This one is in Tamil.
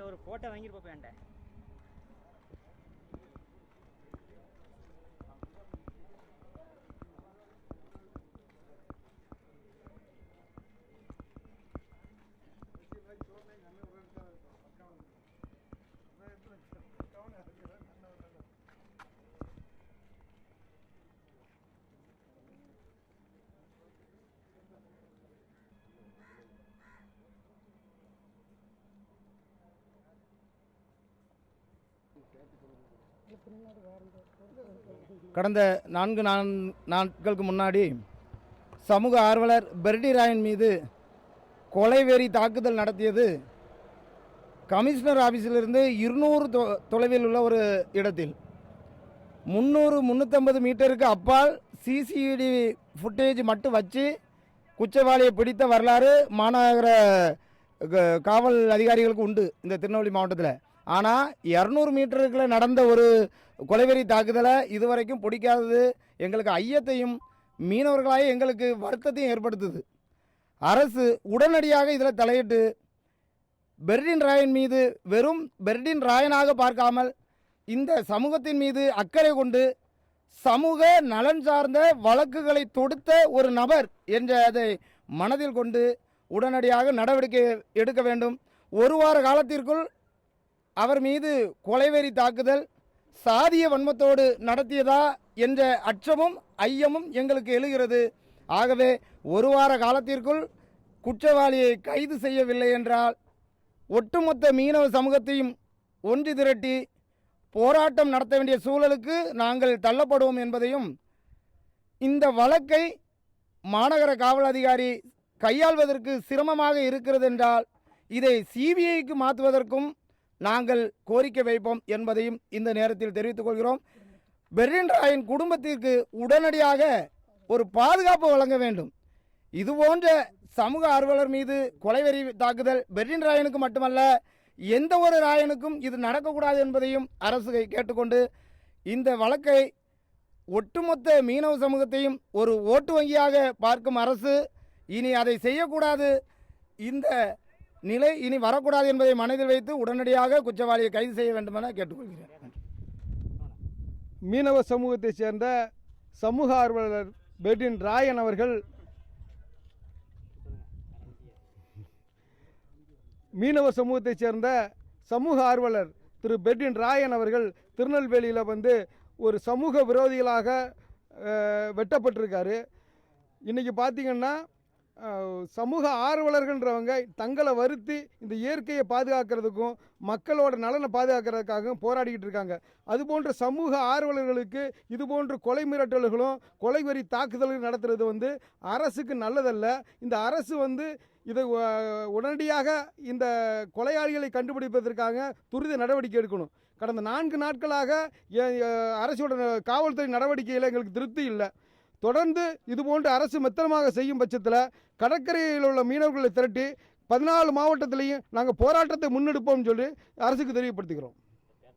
ஒரு ஃபோட்டோ வாங்கிட்டு போப்பேன் கடந்த நான்கு நான் நாட்களுக்கு முன்னாடி சமூக ஆர்வலர் பெர்டி ராயன் மீது கொலைவெறி தாக்குதல் நடத்தியது கமிஷனர் ஆஃபீஸிலிருந்து இருநூறு தொ தொலைவில் உள்ள ஒரு இடத்தில். முந்நூறு முந்நூற்றம்பது மீட்டருக்கு அப்பால் சிசிடி ஃபுட்டேஜ் மட்டும் வச்சு குற்றவாளியை பிடித்த வரலாறு மாநகர க- காவல் அதிகாரிகளுக்கு உண்டு இந்த திருநெல்வேலி மாவட்டத்தில். ஆனால் இரநூறு மீட்டருக்குள்ள நடந்த ஒரு கொலைவெறி தாக்குதலை இதுவரைக்கும் பிடிக்காதது எங்களுக்கு ஐயத்தையும் மீனவர்களாக எங்களுக்கு வருத்தத்தையும் ஏற்படுத்துது. அரசு உடனடியாக இதில் தலையிட்டு பெர்டின் ராயன் மீது வெறும் பெர்டின் ராயனாக பார்க்காமல் இந்த சமூகத்தின் மீது அக்கறை கொண்டு சமூக நலன் சார்ந்த வழக்குகளை தொடுத்த ஒரு நபர் என்ற அதை மனதில் கொண்டு உடனடியாக நடவடிக்கை எடுக்க வேண்டும். ஒரு வார காலத்திற்குள் அவர் மீது கொலைவெறி தாக்குதல் சாதிய வன்மத்தோடு நடத்தியதா என்ற அச்சமும் ஐயமும் எங்களுக்கு எழுகிறது. ஆகவே ஒரு வார காலத்திற்குள் குற்றவாளியை கைது செய்யவில்லை என்றால் ஒட்டுமொத்த மீனவ சமூகத்தையும் ஒன்று திரட்டி போராட்டம் நடத்த வேண்டிய சூழலுக்கு நாங்கள் தள்ளப்படுவோம் என்பதையும் இந்த வழக்கை மாநகர காவல் அதிகாரி கையாள்வதற்கு சிரமமாக இருக்கிறது என்றால் இதை சிபிஐக்கு மாற்றுவதற்கும் நாங்கள் கோரிக்கை வைப்போம் என்பதையும் இந்த நேரத்தில் தெரிவித்துக் கொள்கிறோம். பெர்லின் ராயின் குடும்பத்திற்கு உடனடியாக ஒரு பாதுகாப்பு வழங்க வேண்டும். இது போன்ற சமூக ஆர்வலர் மீது கொலைவெறி தாக்குதல் பெர்லின் ராயனுக்கு மட்டுமல்ல எந்த ஒரு ராயனுக்கும் இது நடக்கக்கூடாது என்பதையும் அரசு கேட்டுக்கொண்டு இந்த வழக்கை ஒட்டுமொத்த மீனவ சமூகத்தையும் ஒரு ஓட்டு வங்கியாக பார்க்கும் அரசு இனி அதை செய்யக்கூடாது. இந்த நிலை இனி வரக்கூடாது என்பதை மனதில் வைத்து உடனடியாக குற்றவாளியை கைது செய்ய வேண்டுமென கேட்டுக்கொள்கிறேன். மீனவ சமூகத்தைச் சேர்ந்த சமூக ஆர்வலர் பெட்டின் ராயன் அவர்கள் மீனவ சமூகத்தைச் சேர்ந்த சமூக ஆர்வலர் திரு பெட்டின் ராயன் அவர்கள் திருநெல்வேலியில் வந்து ஒரு சமூக விரோதிகளாக வெட்டப்பட்டிருக்காரு. இன்றைக்கி பார்த்தீங்கன்னா சமூக ஆர்வலர்கள்ன்றவங்க தங்களை வருத்தி இந்த இயற்கையை பாதுகாக்கிறதுக்கும் மக்களோட நலனை பாதுகாக்கிறதுக்காகவும் போராடிக்கிட்டு இருக்காங்க. அதுபோன்ற சமூக ஆர்வலர்களுக்கு இதுபோன்ற கொலை மிரட்டல்களும் கொலைவெறி தாக்குதல்கள் நடத்துறது வந்து அரசுக்கு நல்லதல்ல. இந்த அரசு வந்து இதை உடனடியாக இந்த கொலையாளிகளை கண்டுபிடிப்பதற்காக துரித நடவடிக்கை எடுக்கணும். கடந்த நான்கு நாட்களாக அரசோட காவல்துறை நடவடிக்கையில் எங்களுக்கு திருப்தி இல்லை. தொடர்ந்து இதுபோன்று அரசு மெத்தனமாக செய்யும் பட்சத்தில் கடற்கரையில் உள்ள மீனவர்களை திரட்டி பதினாலு மாவட்டத்திலையும் நாங்கள் போராட்டத்தை முன்னெடுப்போம்னு சொல்லி அரசுக்கு தெரியப்படுத்துகிறோம்